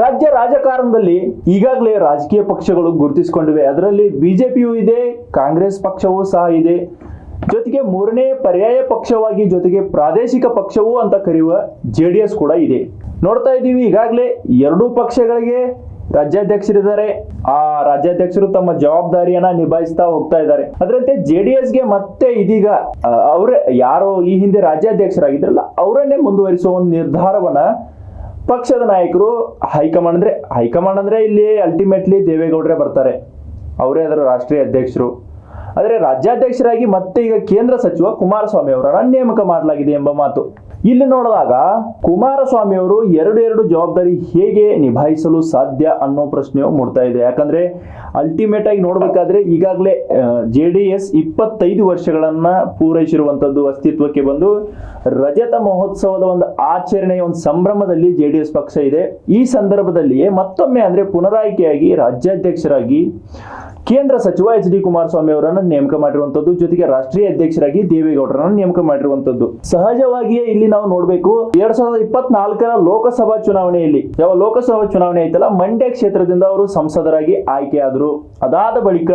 ರಾಜ್ಯ ರಾಜಕಾರಣದಲ್ಲಿ ಈಗಾಗಲೇ ರಾಜಕೀಯ ಪಕ್ಷಗಳು ಗುರುತಿಸಿಕೊಂಡಿವೆ. ಅದರಲ್ಲಿ ಬಿಜೆಪಿಯೂ ಇದೆ, ಕಾಂಗ್ರೆಸ್ ಪಕ್ಷವೂ ಸಹ ಇದೆ. ಜೊತೆಗೆ ಮೂರನೇ ಪರ್ಯಾಯ ಪಕ್ಷವಾಗಿ ಜೊತೆಗೆ ಪ್ರಾದೇಶಿಕ ಪಕ್ಷವೂ ಅಂತ ಕರೆಯುವ ಜೆ ಡಿ ಎಸ್ ಕೂಡ ಇದೆ. ನೋಡ್ತಾ ಇದ್ದೀವಿ, ಈಗಾಗಲೇ ಎರಡೂ ಪಕ್ಷಗಳಿಗೆ ರಾಜ್ಯಾಧ್ಯಕ್ಷರಿದ್ದಾರೆ. ಆ ರಾಜ್ಯಾಧ್ಯಕ್ಷರು ತಮ್ಮ ಜವಾಬ್ದಾರಿಯನ್ನ ನಿಭಾಯಿಸ್ತಾ ಹೋಗ್ತಾ ಇದ್ದಾರೆ. ಅದರಂತೆ ಜೆ ಡಿ ಎಸ್ಗೆ ಮತ್ತೆ ಇದೀಗ ಅವರೇ ಯಾರೋ ಈ ಹಿಂದೆ ರಾಜ್ಯಾಧ್ಯಕ್ಷರಾಗಿದ್ರಲ್ಲ, ಅವರನ್ನೇ ಮುಂದುವರಿಸುವ ಒಂದು ನಿರ್ಧಾರವನ್ನ ಪಕ್ಷದ ನಾಯಕರು ಹೈಕಮಾಂಡ್ ಅಂದ್ರೆ ಹೈಕಮಾಂಡ್ ಅಂದ್ರೆ ಇಲ್ಲಿ ಅಲ್ಟಿಮೇಟ್ಲಿ ದೇವೇಗೌಡರೇ ಬರ್ತಾರೆ. ಅವರೇ ಅದರ ರಾಷ್ಟ್ರೀಯ ಅಧ್ಯಕ್ಷರು. ಆದರೆ ರಾಜ್ಯಾಧ್ಯಕ್ಷರಾಗಿ ಮತ್ತೆ ಈಗ ಕೇಂದ್ರ ಸಚಿವ ಕುಮಾರಸ್ವಾಮಿ ಅವರನ್ನ ನೇಮಕ ಮಾಡಲಾಗಿದೆ ಎಂಬ ಮಾತು. ಇಲ್ಲಿ ನೋಡಿದಾಗ ಕುಮಾರಸ್ವಾಮಿ ಅವರು ಎರಡು ಎರಡು ಜವಾಬ್ದಾರಿ ಹೇಗೆ ನಿಭಾಯಿಸಲು ಸಾಧ್ಯ ಅನ್ನೋ ಪ್ರಶ್ನೆಯು ಮೂಡ್ತಾ ಇದೆ. ಯಾಕಂದ್ರೆ ಅಲ್ಟಿಮೇಟ್ ಆಗಿ ನೋಡ್ಬೇಕಾದ್ರೆ ಈಗಾಗಲೇ ಜೆ ಡಿ ಎಸ್ ಇಪ್ಪತ್ತೈದು ವರ್ಷಗಳನ್ನ ಪೂರೈಸಿರುವಂತದ್ದು ಅಸ್ತಿತ್ವಕ್ಕೆ ಬಂದು ರಜತ ಮಹೋತ್ಸವದ ಒಂದು ಆಚರಣೆಯ ಒಂದು ಸಂಭ್ರಮದಲ್ಲಿ ಜೆ ಡಿ ಎಸ್ ಪಕ್ಷ ಇದೆ. ಈ ಸಂದರ್ಭದಲ್ಲಿಯೇ ಮತ್ತೊಮ್ಮೆ ಅಂದ್ರೆ ಪುನರಾಯ್ಕೆಯಾಗಿ ರಾಜ್ಯಾಧ್ಯಕ್ಷರಾಗಿ ಕೇಂದ್ರ ಸಚಿವ ಎಚ್ ಡಿ ಕುಮಾರಸ್ವಾಮಿ ಅವರನ್ನ ನೇಮಕ ಮಾಡಿರುವಂತದ್ದು, ಜೊತೆಗೆ ರಾಷ್ಟ್ರೀಯ ಅಧ್ಯಕ್ಷರಾಗಿ ದೇವೇಗೌಡರನ್ನು ನೇಮಕ ಮಾಡಿರುವಂತದ್ದು. ಸಹಜವಾಗಿಯೇ ಇಲ್ಲಿ ನಾವು ನೋಡಬೇಕು, ಎರಡ್ ಸಾವಿರದ ಇಪ್ಪತ್ನಾಲ್ಕರ ಲೋಕಸಭಾ ಚುನಾವಣೆಯಲ್ಲಿ, ಯಾವ ಲೋಕಸಭಾ ಚುನಾವಣೆ ಐತಲ್ಲ, ಮಂಡ್ಯ ಕ್ಷೇತ್ರದಿಂದ ಅವರು ಸಂಸದರಾಗಿ ಆಯ್ಕೆಯಾದರು ಅದಾದ ಬಳಿಕ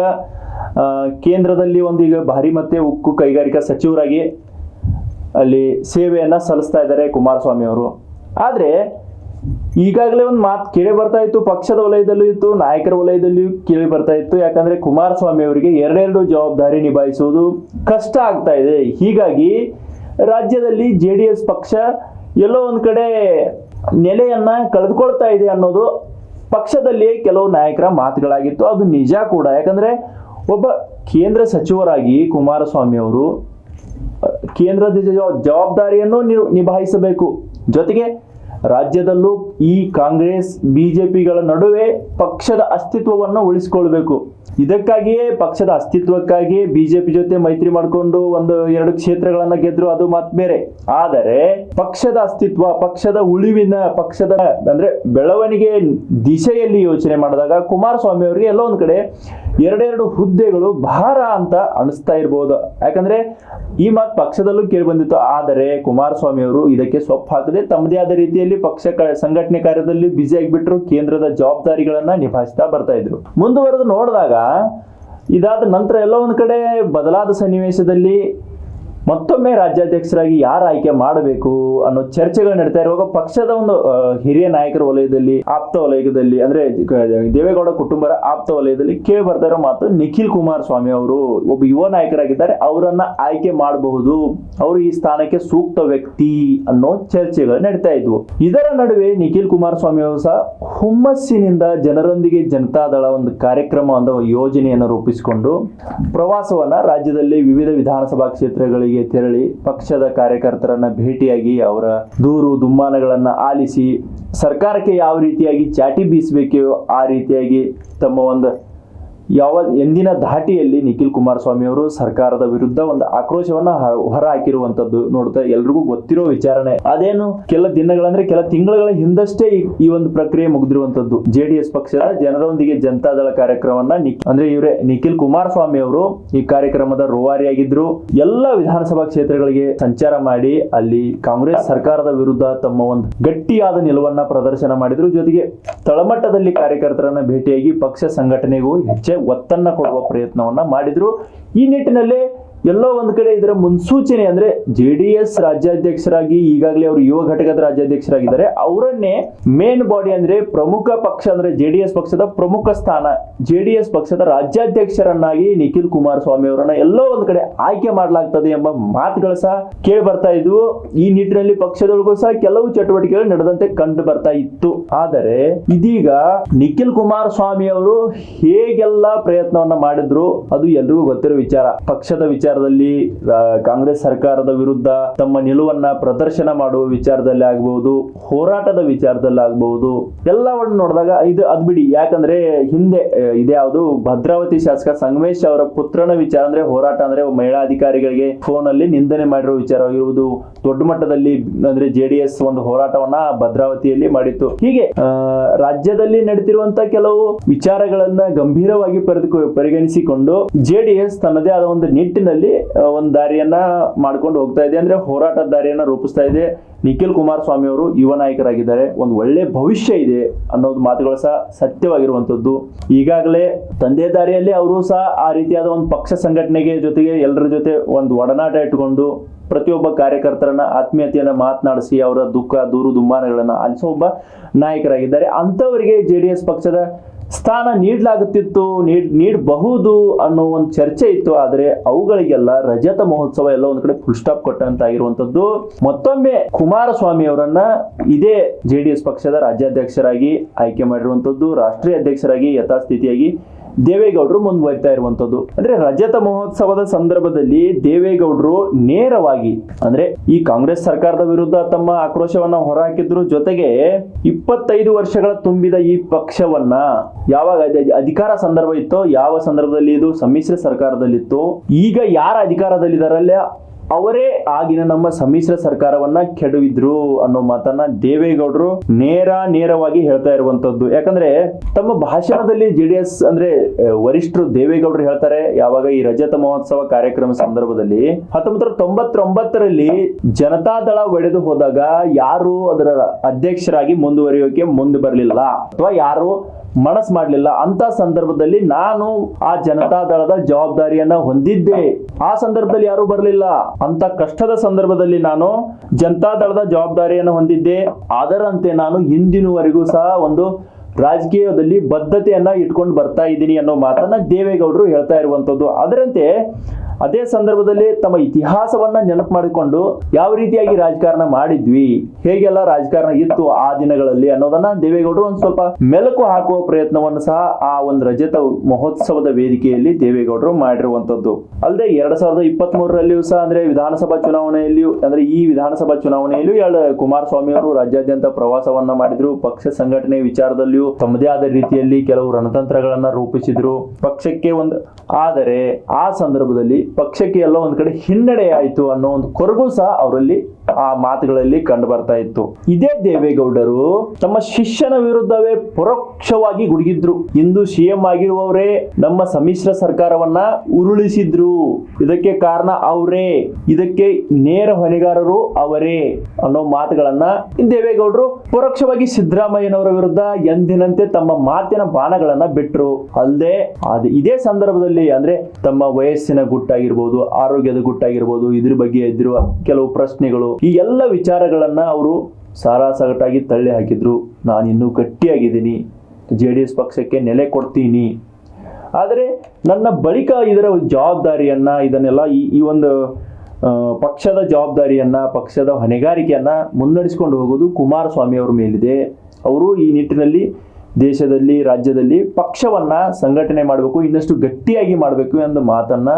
ಕೇಂದ್ರದಲ್ಲಿ ಒಂದು ಈಗ ಭಾರಿ ಮತ್ತೆ ಉಕ್ಕು ಕೈಗಾರಿಕಾ ಸಚಿವರಾಗಿ ಅಲ್ಲಿ ಸೇವೆಯನ್ನ ಸಲ್ಲಿಸ್ತಾ ಇದ್ದಾರೆ ಕುಮಾರಸ್ವಾಮಿ ಅವರು. ಆದ್ರೆ ಈಗಾಗಲೇ ಒಂದು ಮಾತು ಕೇಳಿ ಬರ್ತಾ ಇತ್ತು, ಪಕ್ಷದ ವಲಯದಲ್ಲೂ ಇತ್ತು, ನಾಯಕರ ವಲಯದಲ್ಲಿಯೂ ಕೇಳಿ ಬರ್ತಾ ಇತ್ತು. ಯಾಕಂದ್ರೆ ಕುಮಾರಸ್ವಾಮಿ ಅವರಿಗೆ ಎರಡೆರಡು ಜವಾಬ್ದಾರಿ ನಿಭಾಯಿಸುವುದು ಕಷ್ಟ ಆಗ್ತಾ ಇದೆ. ಹೀಗಾಗಿ ರಾಜ್ಯದಲ್ಲಿ ಜೆ ಡಿ ಎಸ್ ಪಕ್ಷ ಎಲ್ಲೋ ಒಂದು ಕಡೆ ನೆಲೆಯನ್ನ ಕಳೆದುಕೊಳ್ತಾ ಇದೆ ಅನ್ನೋದು ಪಕ್ಷದಲ್ಲಿ ಕೆಲವು ನಾಯಕರ ಮಾತುಗಳಾಗಿತ್ತು. ಅದು ನಿಜ ಕೂಡ. ಯಾಕಂದ್ರೆ ಒಬ್ಬ ಕೇಂದ್ರ ಸಚಿವರಾಗಿ ಕುಮಾರಸ್ವಾಮಿ ಅವರು, ಕೇಂದ್ರದ ಜವಾಬ್ದಾರಿಯನ್ನು ನಿಭಾಯಿಸಬೇಕು. ಜೊತೆಗೆ ರಾಜ್ಯದಲ್ಲೂ ಈ ಕಾಂಗ್ರೆಸ್ ಬಿಜೆಪಿಗಳ ನಡುವೆ ಪಕ್ಷದ ಅಸ್ತಿತ್ವವನ್ನು ಉಳಿಸಿಕೊಳ್ಬೇಕು. ಇದಕ್ಕಾಗಿಯೇ ಪಕ್ಷದ ಅಸ್ತಿತ್ವಕ್ಕಾಗಿ ಬಿಜೆಪಿ ಜೊತೆ ಮೈತ್ರಿ ಮಾಡಿಕೊಂಡು ಒಂದು ಎರಡು ಕ್ಷೇತ್ರಗಳನ್ನ ಗೆದ್ರು ಅದು ಮತ್ ಬೇರೆ. ಆದರೆ ಪಕ್ಷದ ಅಸ್ತಿತ್ವ, ಪಕ್ಷದ ಉಳಿವಿನ, ಪಕ್ಷದ ಅಂದ್ರೆ ಬೆಳವಣಿಗೆ ದಿಶೆಯಲ್ಲಿ ಯೋಚನೆ ಮಾಡಿದಾಗ ಕುಮಾರಸ್ವಾಮಿ ಅವರಿಗೆ ಎಲ್ಲೋ ಒಂದ್ ಕಡೆ ಎರಡೆರಡು ಹುದ್ದೆಗಳು ಭಾರ ಅಂತ ಅನಿಸ್ತಾ ಇರ್ಬೋದು. ಯಾಕಂದ್ರೆ ಈ ಮಾತು ಪಕ್ಷದಲ್ಲೂ ಕೇಳಿ ಬಂದಿತ್ತು. ಆದರೆ ಕುಮಾರಸ್ವಾಮಿ ಅವರು ಇದಕ್ಕೆ ಸೊಪ್ಪು ಹಾಕದೆ ತಮ್ಮದೇ ಆದ ರೀತಿಯಲ್ಲಿ ಪಕ್ಷ ಸಂಘಟನೆ ಕಾರ್ಯದಲ್ಲಿ ಬ್ಯುಸಿ ಆಗಿಬಿಟ್ರು. ಕೇಂದ್ರದ ಜವಾಬ್ದಾರಿಗಳನ್ನ ನಿಭಾಯಿಸ್ತಾ ಬರ್ತಾ ಇದ್ರು. ಮುಂದುವರೆದು ನೋಡಿದಾಗ ಇದಾದ ನಂತರ ಎಲ್ಲೋ ಒಂದು ಕಡೆ ಬದಲಾದ ಸನ್ನಿವೇಶದಲ್ಲಿ ಮತ್ತೊಮ್ಮೆ ರಾಜ್ಯಾಧ್ಯಕ್ಷರಾಗಿ ಯಾರು ಆಯ್ಕೆ ಮಾಡಬೇಕು ಅನ್ನೋ ಚರ್ಚೆಗಳು ನಡೀತಾ ಇರುವಾಗ ಪಕ್ಷದ ಒಂದು ಹಿರಿಯ ನಾಯಕರ ವಲಯದಲ್ಲಿ, ಆಪ್ತ ವಲಯದಲ್ಲಿ, ಅಂದ್ರೆ ದೇವೇಗೌಡ ಕುಟುಂಬರ ಆಪ್ತ ವಲಯದಲ್ಲಿ ಕೇಳಿ ಬರ್ತಾ ಇರೋ ಮಾತು ನಿಖಿಲ್ ಕುಮಾರ್ ಸ್ವಾಮಿ ಅವರು ಒಬ್ಬ ಯುವ ನಾಯಕರಾಗಿದ್ದಾರೆ. ಅವರನ್ನ ಆಯ್ಕೆ ಮಾಡಬಹುದು. ಅವರು ಈ ಸ್ಥಾನಕ್ಕೆ ಸೂಕ್ತ ವ್ಯಕ್ತಿ ಅನ್ನೋ ಚರ್ಚೆಗಳು ನಡೀತಾ ಇದ್ವು. ಇದರ ನಡುವೆ ನಿಖಿಲ್ ಕುಮಾರಸ್ವಾಮಿ ಅವರು ಸಹ ಹುಮ್ಮಸ್ಸಿನಿಂದ ಜನರೊಂದಿಗೆ ಜನತಾದಳ ಒಂದು ಕಾರ್ಯಕ್ರಮ, ಒಂದು ಯೋಜನೆಯನ್ನು ರೂಪಿಸಿಕೊಂಡು ಪ್ರವಾಸವನ್ನ ರಾಜ್ಯದಲ್ಲಿ ವಿವಿಧ ವಿಧಾನಸಭಾ ಕ್ಷೇತ್ರಗಳಿಗೆ ತೆರಳಿ ಪಕ್ಷದ ಕಾರ್ಯಕರ್ತರನ್ನ ಭೇಟಿಯಾಗಿ ಅವರ ದೂರು ದುಮ್ಮಾನಗಳನ್ನ ಆಲಿಸಿ ಸರ್ಕಾರಕ್ಕೆ ಯಾವ ರೀತಿಯಾಗಿ ಚಾಟಿ ಬೀಸಬೇಕೋ ಆ ರೀತಿಯಾಗಿ ತಮ್ಮ ಒಂದು ಯಾವ ಎಂದಿನ ಧಾಟಿಯಲ್ಲಿ ನಿಖಿಲ್ ಕುಮಾರಸ್ವಾಮಿ ಅವರು ಸರ್ಕಾರದ ವಿರುದ್ಧ ಒಂದು ಆಕ್ರೋಶವನ್ನ ಹೊರ ಹಾಕಿರುವಂತದ್ದು ನೋಡ್ತಾ ಎಲ್ರಿಗೂ ಗೊತ್ತಿರೋ ವಿಚಾರಣೆ. ಅದೇನು ಕೆಲ ದಿನಗಳಂದ್ರೆ ಕೆಲ ತಿಂಗಳ ಹಿಂದಷ್ಟೇ ಈ- ಒಂದು ಪ್ರಕ್ರಿಯೆ ಮುಗಿದಿರುವಂತದ್ದು. ಜೆಡಿಎಸ್ ಪಕ್ಷದ ಜನರೊಂದಿಗೆ ಜನತಾದಳ ಕಾರ್ಯಕ್ರಮವನ್ನ ಅಂದ್ರೆ ಇವರೇ ನಿಖಿಲ್ ಕುಮಾರಸ್ವಾಮಿ ಅವರು ಈ ಕಾರ್ಯಕ್ರಮದ ರೂವಾರಿಯಾಗಿದ್ರು ಎಲ್ಲ ವಿಧಾನಸಭಾ ಕ್ಷೇತ್ರಗಳಿಗೆ ಸಂಚಾರ ಮಾಡಿ ಅಲ್ಲಿ ಕಾಂಗ್ರೆಸ್ ಸರ್ಕಾರದ ವಿರುದ್ಧ ತಮ್ಮ ಒಂದು ಗಟ್ಟಿಯಾದ ನಿಲುವನ್ನ ಪ್ರದರ್ಶನ ಮಾಡಿದ್ರು. ಜೊತೆಗೆ ತಳಮಟ್ಟದಲ್ಲಿ ಕಾರ್ಯಕರ್ತರನ್ನ ಭೇಟಿಯಾಗಿ ಪಕ್ಷ ಸಂಘಟನೆಗೂ ಹೆಚ್ಚೆ ಒತ್ತನ್ನ ಕೊಡುವ ಪ್ರಯತ್ನವನ್ನ ಮಾಡಿದ್ರು. ಈ ನಿಟ್ಟಿನಲ್ಲಿ ಎಲ್ಲೋ ಒಂದ್ ಕಡೆ ಇದರ ಮುನ್ಸೂಚನೆ ಅಂದ್ರೆ ಜೆ ಡಿ ಎಸ್ ರಾಜ್ಯಾಧ್ಯಕ್ಷರಾಗಿ, ಈಗಾಗಲೇ ಅವರು ಯುವ ಘಟಕದ ರಾಜ್ಯಾಧ್ಯಕ್ಷರಾಗಿದ್ದಾರೆ. ಅವರನ್ನೇ ಮೇನ್ ಬಾಡಿ ಅಂದ್ರೆ ಪ್ರಮುಖ ಪಕ್ಷ ಅಂದ್ರೆ ಜೆ ಪಕ್ಷದ ಪ್ರಮುಖ ಸ್ಥಾನ, ಜೆ ಪಕ್ಷದ ರಾಜ್ಯಾಧ್ಯಕ್ಷರನ್ನಾಗಿ ನಿಖಿಲ್ ಕುಮಾರಸ್ವಾಮಿ ಅವರನ್ನ ಎಲ್ಲೋ ಒಂದ್ ಕಡೆ ಆಯ್ಕೆ ಮಾಡಲಾಗ್ತದೆ ಎಂಬ ಮಾತುಗಳು ಸಹ ಕೇಳಿ ಬರ್ತಾ ಇದ್ವು. ಈ ನಿಟ್ಟಿನಲ್ಲಿ ಪಕ್ಷದೊಳಗೂ ಸಹ ಕೆಲವು ಚಟುವಟಿಕೆಗಳು ನಡೆದಂತೆ ಕಂಡು ಬರ್ತಾ ಇತ್ತು. ಆದರೆ ಇದೀಗ ನಿಖಿಲ್ ಕುಮಾರಸ್ವಾಮಿ ಅವರು ಹೇಗೆಲ್ಲ ಪ್ರಯತ್ನವನ್ನ ಮಾಡಿದ್ರು ಅದು ಎಲ್ರಿಗೂ ಗೊತ್ತಿರೋ ವಿಚಾರ. ಪಕ್ಷದ ವಿಚಾರದಲ್ಲಿ ಕಾಂಗ್ರೆಸ್ ಸರ್ಕಾರದ ವಿರುದ್ಧ ತಮ್ಮ ನಿಲುವನ್ನ ಪ್ರದರ್ಶನ ಮಾಡುವ ವಿಚಾರದಲ್ಲಿ ಆಗಬಹುದು, ಹೋರಾಟದ ವಿಚಾರದಲ್ಲಿ ಆಗಬಹುದು, ಎಲ್ಲವನ್ನು ನೋಡಿದಾಗ ಇದು ಅದ್ ಬಿಡಿ. ಯಾಕಂದ್ರೆ ಹಿಂದೆ ಇದೇ ಯಾವುದು ಭದ್ರಾವತಿ ಶಾಸಕ ಸಂಗಮೇಶ್ ಅವರ ಪುತ್ರನ ವಿಚಾರ ಅಂದ್ರೆ ಹೋರಾಟ ಅಂದ್ರೆ ಮಹಿಳಾ ಅಧಿಕಾರಿಗಳಿಗೆ ಫೋನ್ ಅಲ್ಲಿ ನಿಂದನೆ ಮಾಡಿರೋ ವಿಚಾರವಾಗಿರುವುದು ದೊಡ್ಡ ಮಟ್ಟದಲ್ಲಿ ಅಂದ್ರೆ ಜೆ ಡಿ ಎಸ್ ಒಂದು ಹೋರಾಟವನ್ನ ಭದ್ರಾವತಿಯಲ್ಲಿ ಮಾಡಿತ್ತು. ಹೀಗೆ ರಾಜ್ಯದಲ್ಲಿ ನಡೆದಿರುವಂತ ಕೆಲವು ವಿಚಾರಗಳನ್ನ ಗಂಭೀರವಾಗಿ ಪರಿಗಣಿಸಿಕೊಂಡು ಜೆಡಿಎಸ್ ತನ್ನದೇ ಆದ ಒಂದು ನಿಟ್ಟಿನಲ್ಲಿ ಆ, ಒಂದು ದಾರಿಯನ್ನ ಮಾಡ್ಕೊಂಡು ಹೋಗ್ತಾ ಇದೆ. ಅಂದ್ರೆ ಹೋರಾಟದ ದಾರಿಯನ್ನ ರೂಪಿಸ್ತಾ ಇದೆ. ನಿಖಿಲ್ ಕುಮಾರಸ್ವಾಮಿ ಅವರು ಯುವ ನಾಯಕರಾಗಿದ್ದಾರೆ. ಒಂದು ಒಳ್ಳೆ ಭವಿಷ್ಯ ಇದೆ ಅನ್ನೋದು ಮಾತುಗಳು ಸಹ ಸತ್ಯವಾಗಿರುವಂತದ್ದು ಈಗಾಗಲೇ ತಂದೆ ದಾರಿಯಲ್ಲಿ ಅವರು ಸಹ ಆ ರೀತಿಯಾದ ಒಂದು ಪಕ್ಷ ಸಂಘಟನೆಗೆ ಜೊತೆಗೆ ಎಲ್ಲರ ಜೊತೆ ಒಂದು ಒಡನಾಟ ಇಟ್ಟುಕೊಂಡು ಪ್ರತಿಯೊಬ್ಬ ಕಾರ್ಯಕರ್ತರನ್ನ ಆತ್ಮೀಯತೆಯನ್ನ ಮಾತನಾಡಿಸಿ ಅವರ ದುಃಖ ದೂರು ದುಮ್ಮಾನಗಳನ್ನ ಆಲಿಸೋ ಒಬ್ಬ ನಾಯಕರಾಗಿದ್ದಾರೆ. ಅಂಥವರಿಗೆ ಜೆ ಡಿ ಪಕ್ಷದ ಸ್ಥಾನ ನೀಡಲಾಗುತ್ತಿತ್ತು, ನೀಡ್, ನೀಡಬಹುದು ಅನ್ನೋ ಒಂದು ಚರ್ಚೆ ಇತ್ತು. ಆದರೆ ಅವುಗಳಿಗೆಲ್ಲ ರಜತ ಮಹೋತ್ಸವ ಎಲ್ಲ ಒಂದ್ ಕಡೆ ಫುಲ್ ಸ್ಟಾಪ್ ಕೊಟ್ಟಂತಾಗಿರುವಂತದ್ದು ಮತ್ತೊಮ್ಮೆ ಕುಮಾರಸ್ವಾಮಿ ಅವರನ್ನ ಇದೇ ಜೆ ಡಿ ಎಸ್ ಪಕ್ಷದ ರಾಜ್ಯಾಧ್ಯಕ್ಷರಾಗಿ ಆಯ್ಕೆ ಮಾಡಿರುವಂತದ್ದು ರಾಷ್ಟ್ರೀಯ ಅಧ್ಯಕ್ಷರಾಗಿ ಯಥಾಸ್ಥಿತಿಯಾಗಿ ದೇವೇಗೌಡರು ಮುಂದುವರಿತಾ ಇರುವಂತದ್ದು ಅಂದ್ರೆ ರಜತ ಮಹೋತ್ಸವದ ಸಂದರ್ಭದಲ್ಲಿ ದೇವೇಗೌಡರು ನೇರವಾಗಿ, ಅಂದ್ರೆ ಈ ಕಾಂಗ್ರೆಸ್ ಸರ್ಕಾರದ ವಿರುದ್ಧ ತಮ್ಮ ಆಕ್ರೋಶವನ್ನ ಹೊರಹಾಕಿದ್ರು ಜೊತೆಗೆ ಇಪ್ಪತ್ತೈದು ವರ್ಷಗಳ ತುಂಬಿದ ಈ ಪಕ್ಷವನ್ನ ಯಾವಾಗ ಅಧಿ- ಅಧಿಕಾರ ಸಂದರ್ಭ ಇತ್ತೋ ಯಾವ ಸಂದರ್ಭದಲ್ಲಿ ಇದು ಸಮ್ಮಿಶ್ರ ಸರ್ಕಾರದಲ್ಲಿತ್ತು, ಈಗ ಯಾರ ಅಧಿಕಾರದಲ್ಲಿದ್ದಾರಲ್ಲ ಅವರೇ ಆಗಿನ ನಮ್ಮ ಸಮ್ಮಿಶ್ರ ಸರ್ಕಾರವನ್ನ ಕೆಡವಿದ್ರು ಅನ್ನೋ ಮಾತನ್ನ ದೇವೇಗೌಡರು ನೇರ ನೇರವಾಗಿ ಹೇಳ್ತಾ ಇರುವಂತದ್ದು. ಯಾಕಂದ್ರೆ ತಮ್ಮ ಭಾಷಣದಲ್ಲಿ ಜೆ ಡಿ ಎಸ್ ಅಂದ್ರೆ ವರಿಷ್ಠರು ದೇವೇಗೌಡರು ಹೇಳ್ತಾರೆ, ಯಾವಾಗ ಈ ರಜತ ಮಹೋತ್ಸವ ಕಾರ್ಯಕ್ರಮ ಸಂದರ್ಭದಲ್ಲಿ ಹತ್ತೊಂಬತ್ತರ ತೊಂಬತ್ತೊಂಬತ್ತರಲ್ಲಿ ಜನತಾದಳ ಒಡೆದು ಹೋದಾಗ ಯಾರು ಅದರ ಅಧ್ಯಕ್ಷರಾಗಿ ಮುಂದುವರಿಯೋಕೆ ಮುಂದೆ ಬರಲಿಲ್ಲ. ಅಥವಾ ಯಾರು ಮನಸ್ ಮಾಡಲಿಲ್ಲ. ಅಂತ ಸಂದರ್ಭದಲ್ಲಿ ನಾನು ಆ ಜನತಾದಳದ ಜವಾಬ್ದಾರಿಯನ್ನ ಹೊಂದಿದ್ದೆ. ಆ ಸಂದರ್ಭದಲ್ಲಿ ಯಾರು ಬರಲಿಲ್ಲ. ಅಂತ ಕಷ್ಟದ ಸಂದರ್ಭದಲ್ಲಿ ನಾನು ಜನತಾದಳದ ಜವಾಬ್ದಾರಿಯನ್ನು ಹೊಂದಿದ್ದೆ. ಅದರಂತೆ ನಾನು ಹಿಂದಿನವರೆಗೂ ಸಹ ಒಂದು ರಾಜಕೀಯದಲ್ಲಿ ಬದ್ಧತೆಯನ್ನ ಇಟ್ಕೊಂಡು ಬರ್ತಾ ಇದ್ದೀನಿ ಅನ್ನೋ ಮಾತನ್ನ ದೇವೇಗೌಡರು ಹೇಳ್ತಾ ಇರುವಂತದ್ದು ಅದರಂತೆ ಅದೇ ಸಂದರ್ಭದಲ್ಲಿ ತಮ್ಮ ಇತಿಹಾಸವನ್ನ ನೆನಪು ಮಾಡಿಕೊಂಡು ಯಾವ ರೀತಿಯಾಗಿ ರಾಜಕಾರಣ ಮಾಡಿದ್ವಿ, ಹೇಗೆಲ್ಲ ರಾಜಕಾರಣ ಇತ್ತು ಆ ದಿನಗಳಲ್ಲಿ ಅನ್ನೋದನ್ನ ದೇವೇಗೌಡರು ಒಂದು ಸ್ವಲ್ಪ ಮೆಲುಕು ಹಾಕುವ ಪ್ರಯತ್ನವನ್ನು ಸಹ ಆ ಒಂದು ರಜತ ಮಹೋತ್ಸವದ ವೇದಿಕೆಯಲ್ಲಿ ದೇವೇಗೌಡರು ಮಾಡಿರುವಂತದ್ದು ಅಲ್ಲದೆ ಎರಡ್ ಸಾವಿರದ ಇಪ್ಪತ್ತ್ ಮೂರರಲ್ಲಿಯೂ ಸಹ ಅಂದ್ರೆ ವಿಧಾನಸಭಾ ಚುನಾವಣೆಯಲ್ಲಿಯೂ ಅಂದ್ರೆ ಈ ವಿಧಾನಸಭಾ ಚುನಾವಣೆಯಲ್ಲಿಯೂ ಎರಡು ಕುಮಾರಸ್ವಾಮಿ ಅವರು ರಾಜ್ಯಾದ್ಯಂತ ಪ್ರವಾಸವನ್ನ ಮಾಡಿದ್ರು. ಪಕ್ಷ ಸಂಘಟನೆ ವಿಚಾರದಲ್ಲಿಯೂ ತಮ್ಮದೇ ಆದ ರೀತಿಯಲ್ಲಿ ಕೆಲವು ರಣತಂತ್ರಗಳನ್ನ ರೂಪಿಸಿದ್ರು. ಪಕ್ಷಕ್ಕೆ ಒಂದು ಆದರೆ ಆ ಸಂದರ್ಭದಲ್ಲಿ ಪಕ್ಷಕ್ಕೆ ಎಲ್ಲೋ ಒಂದು ಕಡೆ ಹಿನ್ನಡೆ ಆಯಿತು ಅನ್ನೋ ಒಂದು ಕೊರಗು ಸಹ ಅವರಲ್ಲಿ ಆ ಮಾತುಗಳಲ್ಲಿ ಕಂಡು ಬರ್ತಾ ಇತ್ತು. ಇದೇ ದೇವೇಗೌಡರು ತಮ್ಮ ಶಿಷ್ಯನ ವಿರುದ್ಧವೇ ಪರೋಕ್ಷವಾಗಿ ಗುಡುಗಿದ್ರು. ಇಂದು ಸಿಎಂ ಆಗಿರುವವರೇ ನಮ್ಮ ಸಮ್ಮಿಶ್ರ ಸರ್ಕಾರವನ್ನ ಉರುಳಿಸಿದ್ರು. ಇದಕ್ಕೆ ಕಾರಣ ಅವರೇ, ಇದಕ್ಕೆ ನೇರ ಹೊಣೆಗಾರರು ಅವರೇ ಅನ್ನೋ ಮಾತುಗಳನ್ನ ದೇವೇಗೌಡರು ಪರೋಕ್ಷವಾಗಿ ಸಿದ್ದರಾಮಯ್ಯನವರ ವಿರುದ್ಧ ಎಂದಿನಂತೆ ತಮ್ಮ ಮಾತಿನ ಬಾಣಗಳನ್ನ ಬಿಟ್ರು. ಅಲ್ಲದೆ ಅದು ಇದೇ ಸಂದರ್ಭದಲ್ಲಿ ಅಂದ್ರೆ ತಮ್ಮ ವಯಸ್ಸಿನ ಗುಟ್ಟಾಗಿರ್ಬೋದು ಆರೋಗ್ಯದ ಗುಟ್ಟಾಗಿರ್ಬೋದು ಇದ್ರ ಬಗ್ಗೆ ಇದ್ದಿರುವ ಕೆಲವು ಪ್ರಶ್ನೆಗಳು. ಈ ಎಲ್ಲ ವಿಚಾರಗಳನ್ನು ಅವರು ಸಾರಾಸಗಟಾಗಿ ತಳ್ಳಿ ಹಾಕಿದ್ರು. ನಾನು ಇನ್ನೂ ಗಟ್ಟಿಯಾಗಿದ್ದೀನಿ. ಜೆ ಡಿ ಎಸ್ ಪಕ್ಷಕ್ಕೆ ನೆಲೆ ಕೊಡ್ತೀನಿ. ಆದರೆ ನನ್ನ ಬಳಿಕ ಇದರ ಜವಾಬ್ದಾರಿಯನ್ನ, ಇದನ್ನೆಲ್ಲ ಈ ಈ ಒಂದು ಪಕ್ಷದ ಜವಾಬ್ದಾರಿಯನ್ನ, ಪಕ್ಷದ ಹೊಣೆಗಾರಿಕೆಯನ್ನು ಮುನ್ನಡೆಸ್ಕೊಂಡು ಹೋಗೋದು ಕುಮಾರಸ್ವಾಮಿ ಅವರ ಮೇಲಿದೆ. ಅವರು ಈ ನಿಟ್ಟಿನಲ್ಲಿ ದೇಶದಲ್ಲಿ, ರಾಜ್ಯದಲ್ಲಿ ಪಕ್ಷವನ್ನ ಸಂಘಟನೆ ಮಾಡಬೇಕು, ಇನ್ನಷ್ಟು ಗಟ್ಟಿಯಾಗಿ ಮಾಡಬೇಕು ಎಂದು ಮಾತನ್ನ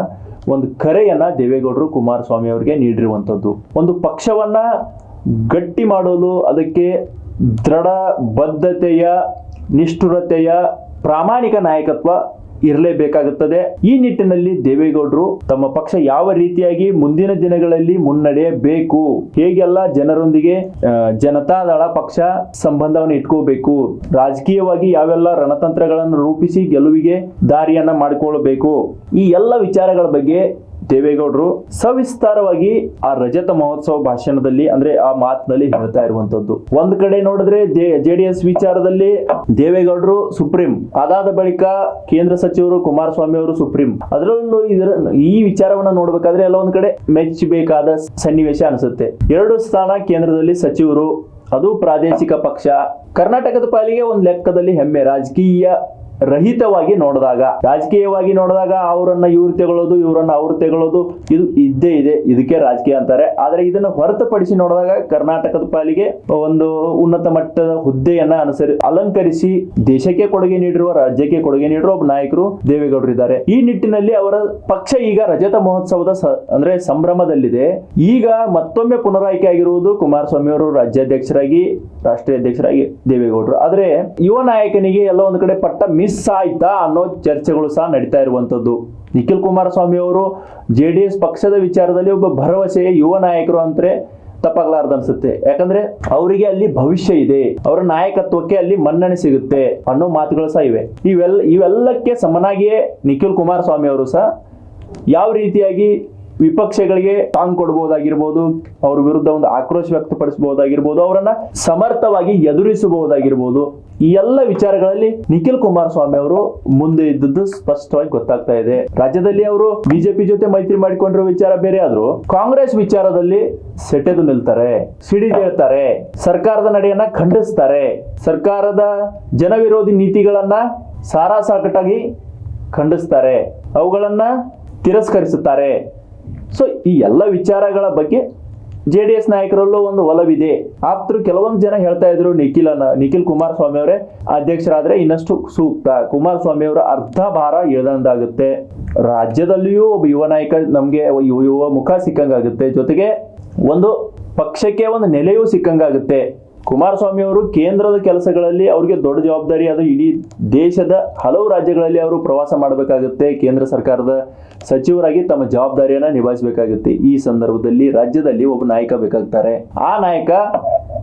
ಒಂದು ಕರೆಯನ್ನ ದೇವೇಗೌಡರು ಕುಮಾರಸ್ವಾಮಿ ಅವರಿಗೆ ನೀಡಿರುವಂಥದ್ದು. ಒಂದು ಪಕ್ಷವನ್ನ ಗಟ್ಟಿ ಮಾಡಲು ಅದಕ್ಕೆ ದೃಢ ಬದ್ಧತೆಯ ನಿಷ್ಠುರತೆಯ, ಪ್ರಾಮಾಣಿಕ ನಾಯಕತ್ವ ಇರಲೇಬೇಕಾಗುತ್ತದೆ. ಈ ನಿಟ್ಟಿನಲ್ಲಿ ದೇವೇಗೌಡರು ತಮ್ಮ ಪಕ್ಷ ಯಾವ ರೀತಿಯಾಗಿ ಮುಂದಿನ ದಿನಗಳಲ್ಲಿ ಮುನ್ನಡೆಯಬೇಕು, ಹೇಗೆಲ್ಲ ಜನರೊಂದಿಗೆ ಜನತಾದಳ ಪಕ್ಷ ಸಂಬಂಧವನ್ನು ಇಟ್ಕೋಬೇಕು, ರಾಜಕೀಯವಾಗಿ ಯಾವೆಲ್ಲ ರಣತಂತ್ರಗಳನ್ನು ರೂಪಿಸಿ ಗೆಲುವಿಗೆ ದಾರಿಯನ್ನ ಮಾಡಿಕೊಳ್ಳಬೇಕು, ಈ ಎಲ್ಲ ವಿಚಾರಗಳ ಬಗ್ಗೆ ದೇವೇಗೌಡರು ಸವಿಸ್ತಾರವಾಗಿ ಆ ರಜತ ಮಹೋತ್ಸವ ಭಾಷಣದಲ್ಲಿ, ಅಂದ್ರೆ ಆ ಮಾತಿನಲ್ಲಿ ಹೇಳ್ತಾ ಇರುವಂತದ್ದು ಒಂದ್ ಕಡೆ ನೋಡಿದ್ರೆ ಜೆ ಡಿ ಎಸ್ ವಿಚಾರದಲ್ಲಿ ದೇವೇಗೌಡರು ಸುಪ್ರೀಂ. ಅದಾದ ಬಳಿಕ ಕೇಂದ್ರ ಸಚಿವರು ಕುಮಾರಸ್ವಾಮಿ ಅವರು ಸುಪ್ರೀಂ. ಅದರಲ್ಲೂ ಇದರ, ಈ ವಿಚಾರವನ್ನ ನೋಡ್ಬೇಕಾದ್ರೆ ಎಲ್ಲ ಒಂದ್ ಕಡೆ ಮೆಚ್ಚಬೇಕಾದ ಸನ್ನಿವೇಶ ಅನಿಸುತ್ತೆ. ಎರಡು ಸ್ಥಾನ ಕೇಂದ್ರದಲ್ಲಿ ಸಚಿವರು, ಅದು ಪ್ರಾದೇಶಿಕ ಪಕ್ಷ. ಕರ್ನಾಟಕದ ಪಾಲಿಗೆ ಒಂದು ಲೆಕ್ಕದಲ್ಲಿ ಹೆಮ್ಮೆ. ರಾಜಕೀಯ ರಹಿತವಾಗಿ ನೋಡಿದಾಗ, ರಾಜಕೀಯವಾಗಿ ನೋಡಿದಾಗ ಅವರನ್ನ ಇವ್ರು ತೆಗೊಳ್ಳೋದು, ಇವರನ್ನ ಅವ್ರು ತೆಗೊಳ್ಳೋದು, ಇದು ಇದ್ದೇ ಇದೆ, ಇದಕ್ಕೆ ರಾಜಕೀಯ ಅಂತಾರೆ. ಆದ್ರೆ ಇದನ್ನು ಹೊರತುಪಡಿಸಿ ನೋಡಿದಾಗ ಕರ್ನಾಟಕದ ಪಾಲಿಗೆ ಒಂದು ಉನ್ನತ ಮಟ್ಟದ ಹುದ್ದೆಯನ್ನ ಅನುಸರಿ, ಅಲಂಕರಿಸಿ ದೇಶಕ್ಕೆ ಕೊಡುಗೆ ನೀಡಿರುವ, ರಾಜ್ಯಕ್ಕೆ ಕೊಡುಗೆ ನೀಡಿರುವ ಒಬ್ಬ ನಾಯಕರು ದೇವೇಗೌಡರು ಇದ್ದಾರೆ. ಈ ನಿಟ್ಟಿನಲ್ಲಿ ಅವರ ಪಕ್ಷ ಈಗ ರಜತ ಮಹೋತ್ಸವದ ಅಂದ್ರೆ ಸಂಭ್ರಮದಲ್ಲಿದೆ. ಈಗ ಮತ್ತೊಮ್ಮೆ ಪುನರಾಯ್ಕೆ ಆಗಿರುವುದು ಕುಮಾರಸ್ವಾಮಿ ಅವರು ರಾಜ್ಯಾಧ್ಯಕ್ಷರಾಗಿ ರಾಷ್ಟ್ರೀಯ ಅಧ್ಯಕ್ಷರಾಗಿ ದೇವೇಗೌಡರು. ಆದರೆ ಯುವ ನಾಯಕನಿಗೆ ಎಲ್ಲ ಒಂದು ಕಡೆ ಪಟ್ಟ ಮಿಸ್ ಆಯ್ತಾ ಅನ್ನೋ ಚರ್ಚೆಗಳು ಸಹ ನಡೀತಾ ಇರುವಂತದ್ದು ನಿಖಿಲ್ ಕುಮಾರಸ್ವಾಮಿ ಅವರು ಜೆ ಡಿ ಎಸ್ ಪಕ್ಷದ ವಿಚಾರದಲ್ಲಿ ಒಬ್ಬ ಭರವಸೆಯ ಯುವ ನಾಯಕರು ಅಂದ್ರೆ ತಪ್ಪಾಗ್ಲಾರ್ದು ಅನ್ಸುತ್ತೆ. ಯಾಕಂದ್ರೆ ಅವರಿಗೆ ಅಲ್ಲಿ ಭವಿಷ್ಯ ಇದೆ, ಅವರ ನಾಯಕತ್ವಕ್ಕೆ ಅಲ್ಲಿ ಮನ್ನಣೆ ಸಿಗುತ್ತೆ ಅನ್ನೋ ಮಾತುಗಳು ಸಹ ಇವೆ. ಇವೆಲ್ಲ ಇವೆಲ್ಲಕ್ಕೆ ಸಮನಾಗಿಯೇ ನಿಖಿಲ್ ಕುಮಾರಸ್ವಾಮಿ ಅವರು ಸಹ ಯಾವ ರೀತಿಯಾಗಿ ವಿಪಕ್ಷಗಳಿಗೆ ಟಾಂಗ್ ಕೊಡಬಹುದಾಗಿರ್ಬೋದು, ಅವ್ರ ವಿರುದ್ಧ ಒಂದು ಆಕ್ರೋಶ ವ್ಯಕ್ತಪಡಿಸಬಹುದಾಗಿರ್ಬೋದು, ಅವರನ್ನ ಸಮರ್ಥವಾಗಿ ಎದುರಿಸಬಹುದಾಗಿರ್ಬೋದು, ಈ ಎಲ್ಲ ವಿಚಾರಗಳಲ್ಲಿ ನಿಖಿಲ್ ಕುಮಾರಸ್ವಾಮಿ ಅವರು ಮುಂದೆ ಇದ್ದದ್ದು ಸ್ಪಷ್ಟವಾಗಿ ಗೊತ್ತಾಗ್ತಾ ಇದೆ. ರಾಜ್ಯದಲ್ಲಿ ಅವರು ಬಿಜೆಪಿ ಜೊತೆ ಮೈತ್ರಿ ಮಾಡಿಕೊಂಡಿರೋ ವಿಚಾರ ಬೇರೆ ಆದ್ರೂ ಕಾಂಗ್ರೆಸ್ ವಿಚಾರದಲ್ಲಿ ಸೆಟೆದು ನಿಲ್ತಾರೆ, ಸಿಡಿದೇಳ್ತಾರೆ, ಸರ್ಕಾರದ ನಡೆಯನ್ನ ಖಂಡಿಸ್ತಾರೆ. ಸರ್ಕಾರದ ಜನವಿರೋಧಿ ನೀತಿಗಳನ್ನ ಸಾರಾಸಾಕಟಾಗಿ ಖಂಡಿಸ್ತಾರೆ, ಅವುಗಳನ್ನ ತಿರಸ್ಕರಿಸುತ್ತಾರೆ. ಸೊ ಈ ಎಲ್ಲ ವಿಚಾರಗಳ ಬಗ್ಗೆ ಜೆ ಡಿ ಎಸ್ ನಾಯಕರಲ್ಲೂ ಒಂದು ಒಲವಿದೆ. ಆಪ್ತರು ಕೆಲವೊಂದು ಜನ ಹೇಳ್ತಾ ಇದ್ರು ನಿಖಿಲನ ನಿಖಿಲ್ ಕುಮಾರಸ್ವಾಮಿ ಅವರೇ, ಅಧ್ಯಕ್ಷರಾದ್ರೆ ಇನ್ನಷ್ಟು ಸೂಕ್ತ. ಕುಮಾರಸ್ವಾಮಿ ಅವರ ಅರ್ಧ ಭಾರ ಆಗುತ್ತೆ ರಾಜ್ಯದಲ್ಲಿಯೂ ಒಬ್ಬ ಯುವ ನಾಯಕ ನಮಗೆ ಯುವ ಮುಖ ಸಿಕ್ಕಂಗಾಗುತ್ತೆ. ಜೊತೆಗೆ ಒಂದು ಪಕ್ಷಕ್ಕೆ ಒಂದು ನೆಲೆಯೂ ಸಿಕ್ಕಂಗಾಗುತ್ತೆ. ಕುಮಾರಸ್ವಾಮಿ ಅವರು ಕೇಂದ್ರದ ಕೆಲಸಗಳಲ್ಲಿ ಅವ್ರಿಗೆ ದೊಡ್ಡ ಜವಾಬ್ದಾರಿ. ಅದು ಇಡೀ ದೇಶದ ಹಲವು ರಾಜ್ಯಗಳಲ್ಲಿ ಅವರು ಪ್ರವಾಸ ಮಾಡಬೇಕಾಗುತ್ತೆ. ಕೇಂದ್ರ ಸರ್ಕಾರದ ಸಚಿವರಾಗಿ ತಮ್ಮ ಜವಾಬ್ದಾರಿಯನ್ನ ನಿಭಾಯಿಸಬೇಕಾಗುತ್ತೆ. ಈ ಸಂದರ್ಭದಲ್ಲಿ ರಾಜ್ಯದಲ್ಲಿ ಒಬ್ಬ ನಾಯಕ ಬೇಕಾಗ್ತಾರೆ. ಆ ನಾಯಕ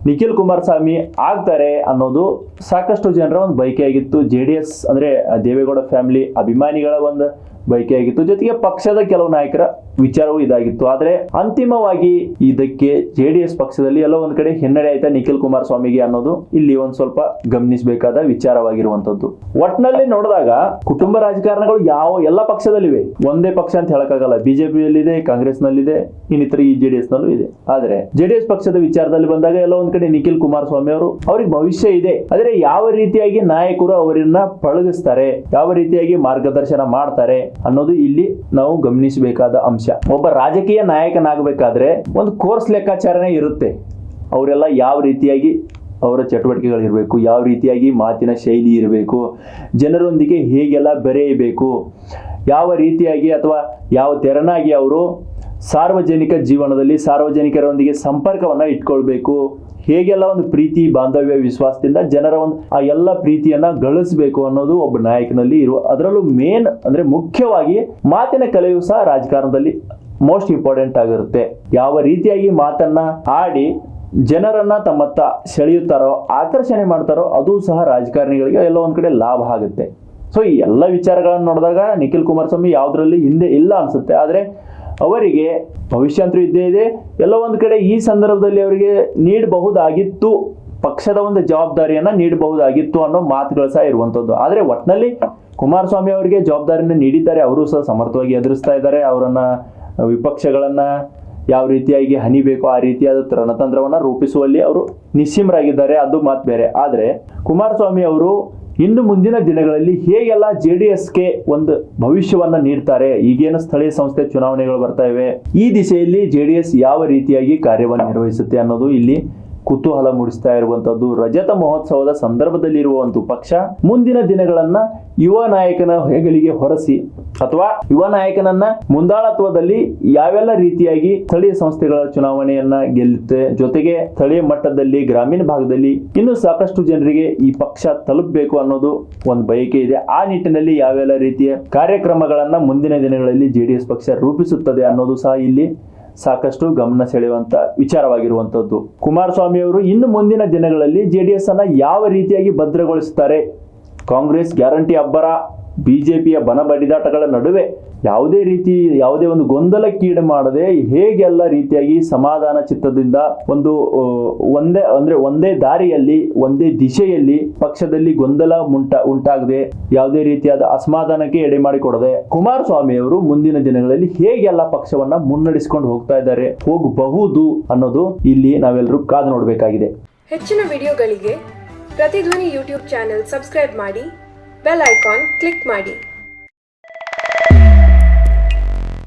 ನಿಖಿಲ್ ಕುಮಾರಸ್ವಾಮಿ ಆಗ್ತಾರೆ ಅನ್ನೋದು ಸಾಕಷ್ಟು ಜನರ ಒಂದು ಬಯಕೆ ಆಗಿತ್ತು ಜೆ ಡಿ ಎಸ್ ಅಂದ್ರೆ ದೇವೇಗೌಡ ಫ್ಯಾಮಿಲಿ ಅಭಿಮಾನಿಗಳ ಒಂದು ಬಯಕೆ ಆಗಿತ್ತು ಜೊತೆಗೆ ಪಕ್ಷದ ಕೆಲವು ನಾಯಕರ ವಿಚಾರವೂ ಇದಾಗಿತ್ತು. ಆದ್ರೆ ಅಂತಿಮವಾಗಿ ಇದಕ್ಕೆ ಜೆ ಡಿ ಎಸ್ ಪಕ್ಷದಲ್ಲಿ ಎಲ್ಲೋ ಒಂದ್ ಕಡೆ ಹಿನ್ನಡೆ ಆಯ್ತಾ ನಿಖಿಲ್ ಕುಮಾರಸ್ವಾಮಿಗೆ ಅನ್ನೋದು? ಇಲ್ಲಿ ಒಂದ್ ಸ್ವಲ್ಪ ಗಮನಿಸಬೇಕಾದ ವಿಚಾರವಾಗಿರುವಂತದ್ದು ಒಟ್ನಲ್ಲಿ ನೋಡಿದಾಗ ಕುಟುಂಬ ರಾಜಕಾರಣಗಳು ಯಾವ ಎಲ್ಲ ಪಕ್ಷದಲ್ಲಿವೆ. ಒಂದೇ ಪಕ್ಷ ಅಂತ ಹೇಳಕ್ಕಾಗಲ್ಲ. ಬಿಜೆಪಿಯಲ್ಲಿದೆ, ಕಾಂಗ್ರೆಸ್ನಲ್ಲಿದೆ, ಇನ್ನಿತರ ಈ ಜೆ ಡಿ ಎಸ್ ನಲ್ಲೂ ಇದೆ. ಆದ್ರೆ ಜೆ ಡಿ ಎಸ್ ಪಕ್ಷದ ವಿಚಾರದಲ್ಲಿ ಬಂದಾಗ ಎಲ್ಲ ಒಂದ್ ಕಡೆ ನಿಖಿಲ್ ಕುಮಾರಸ್ವಾಮಿ ಅವರು, ಅವ್ರಿಗೆ ಭವಿಷ್ಯ ಇದೆ. ಆದರೆ ಯಾವ ರೀತಿಯಾಗಿ ನಾಯಕರು ಅವರನ್ನ ಪಳಗಿಸ್ತಾರೆ, ಯಾವ ರೀತಿಯಾಗಿ ಮಾರ್ಗದರ್ಶನ ಮಾಡ್ತಾರೆ ಅನ್ನೋದು ಇಲ್ಲಿ ನಾವು ಗಮನಿಸಬೇಕಾದ ಅಂಶ. ಒಬ್ಬ ರಾಜಕೀಯ ನಾಯಕನಾಗಬೇಕಾದ್ರೆ ಒಂದು ಕೋರ್ಸ್ ಲೆಕ್ಕಾಚಾರನೇ ಇರುತ್ತೆ. ಅವರೆಲ್ಲ ಯಾವ ರೀತಿಯಾಗಿ ಅವರ ಚಟುವಟಿಕೆಗಳಿರಬೇಕು, ಯಾವ ರೀತಿಯಾಗಿ ಮಾತಿನ ಶೈಲಿ ಇರಬೇಕು, ಜನರೊಂದಿಗೆ ಹೇಗೆಲ್ಲ ಬೆರೆಯಬೇಕು, ಯಾವ ರೀತಿಯಾಗಿ ಅಥವಾ ಯಾವ ತೆರನಾಗಿ ಅವರು ಸಾರ್ವಜನಿಕ ಜೀವನದಲ್ಲಿ ಸಾರ್ವಜನಿಕರೊಂದಿಗೆ ಸಂಪರ್ಕವನ್ನು ಇಟ್ಕೊಳ್ಬೇಕು. ಹೇಗೆಲ್ಲ ಒಂದು ಪ್ರೀತಿ, ಬಾಂಧವ್ಯ, ವಿಶ್ವಾಸದಿಂದ ಜನರ ಒಂದು ಆ ಎಲ್ಲ ಪ್ರೀತಿಯನ್ನ ಗಳಿಸಬೇಕು ಅನ್ನೋದು ಒಬ್ಬ ನಾಯಕನಲ್ಲಿ ಇರುವ ಅದರಲ್ಲೂ ಮೇನ್ ಅಂದ್ರೆ ಮುಖ್ಯವಾಗಿ ಮಾತಿನ ಕಲೆಯು ಸಹ ರಾಜಕಾರಣದಲ್ಲಿ ಮೋಸ್ಟ್ ಇಂಪಾರ್ಟೆಂಟ್ ಆಗಿರುತ್ತೆ. ಯಾವ ರೀತಿಯಾಗಿ ಮಾತನ್ನ ಆಡಿ ಜನರನ್ನ ತಮ್ಮತ್ತ ಸೆಳೆಯುತ್ತಾರೋ, ಆಕರ್ಷಣೆ ಮಾಡ್ತಾರೋ ಅದು ಸಹ ರಾಜಕಾರಣಿಗಳಿಗೆ ಎಲ್ಲ ಒಂದ್ ಕಡೆ ಲಾಭ ಆಗುತ್ತೆ. ಸೊ ಈ ಎಲ್ಲ ವಿಚಾರಗಳನ್ನು ನೋಡಿದಾಗ ನಿಖಿಲ್ ಕುಮಾರಸ್ವಾಮಿ ಯಾವುದರಲ್ಲಿ ಹಿಂದೆ ಇಲ್ಲ ಅನ್ಸುತ್ತೆ. ಆದರೆ ಅವರಿಗೆ ಭವಿಷ್ಯ ಅಂತೂ ಇದ್ದೇ ಇದೆ. ಎಲ್ಲ ಒಂದು ಕಡೆ ಈ ಸಂದರ್ಭದಲ್ಲಿ ಅವರಿಗೆ ನೀಡಬಹುದಾಗಿತ್ತು. ಪಕ್ಷದ ಒಂದು ಜವಾಬ್ದಾರಿಯನ್ನ ನೀಡಬಹುದಾಗಿತ್ತು ಅನ್ನೋ ಮಾತುಗಳು ಸಹ ಇರುವಂತದ್ದು. ಆದರೆ ಒಟ್ಟಿನಲ್ಲಿ ಕುಮಾರಸ್ವಾಮಿ ಅವರಿಗೆ ಜವಾಬ್ದಾರಿಯನ್ನು ನೀಡಿದ್ದಾರೆ. ಅವರು ಸಹ ಸಮರ್ಥವಾಗಿ ಎದುರಿಸ್ತಾ ಇದ್ದಾರೆ. ಅವರನ್ನ ವಿಪಕ್ಷಗಳನ್ನ ಯಾವ ರೀತಿಯಾಗಿ ಹನಿಬೇಕು ಆ ರೀತಿಯಾದ ರಣತಂತ್ರವನ್ನ ರೂಪಿಸುವಲ್ಲಿ ಅವರು ನಿಸ್ಸಿಮರಾಗಿದ್ದಾರೆ. ಅದು ಮಾತು ಬೇರೆ. ಆದರೆ ಕುಮಾರಸ್ವಾಮಿ ಅವರು ಇನ್ನು ಮುಂದಿನ ದಿನಗಳಲ್ಲಿ ಹೇಗೆಲ್ಲ ಜೆ ಡಿ ಎಸ್ಗೆ ಒಂದು ಭವಿಷ್ಯವನ್ನ ನೀಡ್ತಾರೆ, ಈಗೇನು ಸ್ಥಳೀಯ ಸಂಸ್ಥೆ ಚುನಾವಣೆಗಳು ಬರ್ತಾ ಇವೆ, ಈ ದಿಶೆಯಲ್ಲಿ ಜೆ ಯಾವ ರೀತಿಯಾಗಿ ಕಾರ್ಯವನ್ನು ನಿರ್ವಹಿಸುತ್ತೆ ಅನ್ನೋದು ಇಲ್ಲಿ ಕುತೂಹಲ ಮೂಡಿಸ್ತಾ ಇರುವಂತದ್ದು ರಜತ ಮಹೋತ್ಸವದ ಸಂದರ್ಭದಲ್ಲಿ ಇರುವಂತ ಪಕ್ಷ ಮುಂದಿನ ದಿನಗಳನ್ನ ಯುವ ನಾಯಕನ ಹೆಗಲಿಗೆ ಹೊರಸಿ ಅಥವಾ ಯುವ ನಾಯಕನನ್ನ ಮುಂದಾಳತ್ವದಲ್ಲಿ ಯಾವೆಲ್ಲ ರೀತಿಯಾಗಿ ಸ್ಥಳೀಯ ಸಂಸ್ಥೆಗಳ ಚುನಾವಣೆಯನ್ನ ಗೆಲ್ಲುತ್ತೆ, ಜೊತೆಗೆ ಸ್ಥಳೀಯ ಮಟ್ಟದಲ್ಲಿ, ಗ್ರಾಮೀಣ ಭಾಗದಲ್ಲಿ ಇನ್ನೂ ಸಾಕಷ್ಟು ಜನರಿಗೆ ಈ ಪಕ್ಷ ತಲುಪಬೇಕು ಅನ್ನೋದು ಒಂದು ಬಯಕೆ ಇದೆ. ಆ ನಿಟ್ಟಿನಲ್ಲಿ ಯಾವೆಲ್ಲ ರೀತಿಯ ಕಾರ್ಯಕ್ರಮಗಳನ್ನ ಮುಂದಿನ ದಿನಗಳಲ್ಲಿ ಜೆಡಿಎಸ್ ಪಕ್ಷ ರೂಪಿಸುತ್ತದೆ ಅನ್ನೋದು ಸಹ ಇಲ್ಲಿ ಸಾಕಷ್ಟು ಗಮನ ಸೆಳೆಯುವಂತ ವಿಚಾರವಾಗಿರುವಂತದ್ದು. ಕುಮಾರಸ್ವಾಮಿ ಅವರು ಇನ್ನು ಮುಂದಿನ ದಿನಗಳಲ್ಲಿ ಜೆ ಡಿ ಎಸ್ ಅನ್ನ ಯಾವ ರೀತಿಯಾಗಿ ಭದ್ರಗೊಳಿಸುತ್ತಾರೆ ಕಾಂಗ್ರೆಸ್ ಗ್ಯಾರಂಟಿ ಅಬ್ಬರ, ಬಿಜೆಪಿಯ ಬನ ಬಡಿದಾಟಗಳ ನಡುವೆ ಯಾವುದೇ ರೀತಿ ಯಾವುದೇ ಒಂದು ಗೊಂದಲಕ್ಕೀಡು ಮಾಡದೆ ಹೇಗೆಲ್ಲ ರೀತಿಯಾಗಿ ಸಮಾಧಾನ ಚಿತ್ತದಿಂದ ಒಂದು ಒಂದೇ, ಅಂದ್ರೆ ಒಂದೇ ದಾರಿಯಲ್ಲಿ, ಒಂದೇ ದಿಶೆಯಲ್ಲಿ ಪಕ್ಷದಲ್ಲಿ ಗೊಂದಲ ಉಂಟ ಉಂಟಾಗದೆ ಯಾವುದೇ ರೀತಿಯಾದ ಅಸಮಾಧಾನಕ್ಕೆ ಎಡೆ ಮಾಡಿಕೊಡದೆ ಕುಮಾರಸ್ವಾಮಿ ಅವರು ಮುಂದಿನ ದಿನಗಳಲ್ಲಿ ಹೇಗೆಲ್ಲ ಪಕ್ಷವನ್ನ ಮುನ್ನಡೆಸಿಕೊಂಡು ಹೋಗ್ತಾ ಇದ್ದಾರೆ, ಹೋಗಬಹುದು ಅನ್ನೋದು ಇಲ್ಲಿ ನಾವೆಲ್ಲರೂ ಕಾದು ನೋಡಬೇಕಾಗಿದೆ. ಹೆಚ್ಚಿನ ವಿಡಿಯೋಗಳಿಗೆ ಪ್ರತಿಧ್ವನಿ ಯೂಟ್ಯೂಬ್ ಚಾನೆಲ್ ಸಬ್ಸ್ಕ್ರೈಬ್ ಮಾಡಿ, ಬೆಲ್ ಐಕಾನ್ ಕ್ಲಿಕ್ ಮಾಡಿ.